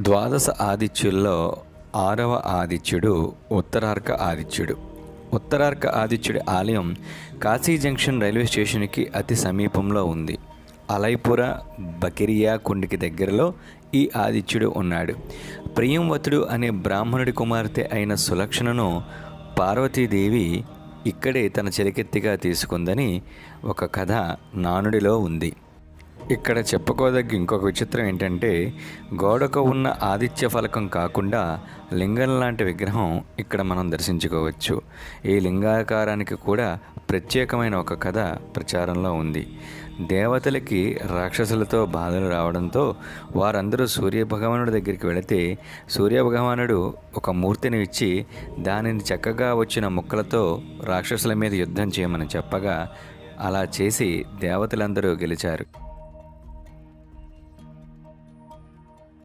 ద్వాదశ ఆదిత్యుల్లో ఆరవ ఆదిత్యుడు ఉత్తరార్క ఆదిత్యుడు. ఉత్తరార్క ఆదిత్యుడి ఆలయం కాశీ జంక్షన్ రైల్వే స్టేషన్కి అతి సమీపంలో ఉంది. అలైపుర బకిరియా కుండికి దగ్గరలో ఈ ఆదిత్యుడు ఉన్నాడు. ప్రియంవతుడు అనే బ్రాహ్మణుడి కుమార్తె అయిన సులక్షణను పార్వతీదేవి ఇక్కడే తన చెలికెత్తిగా తీసుకుందని ఒక కథ నానుడిలో ఉంది. ఇక్కడ చెప్పుకోదగ్గ ఇంకొక విచిత్రం ఏంటంటే గోడకు ఉన్న ఆదిత్య ఫలకం కాకుండా లింగం లాంటి విగ్రహం ఇక్కడ మనం దర్శించుకోవచ్చు. ఈ లింగాకారానికి కూడా ప్రత్యేకమైన ఒక కథ ప్రచారంలో ఉంది. దేవతలకి రాక్షసులతో బాధలు రావడంతో వారందరూ సూర్యభగవానుడి దగ్గరికి వెళితే సూర్యభగవానుడు ఒక మూర్తిని ఇచ్చి దానిని చక్కగా వచ్చిన ముక్కలతో రాక్షసుల మీద యుద్ధం చేయమని చెప్పగా అలా చేసి దేవతలందరూ గెలిచారు.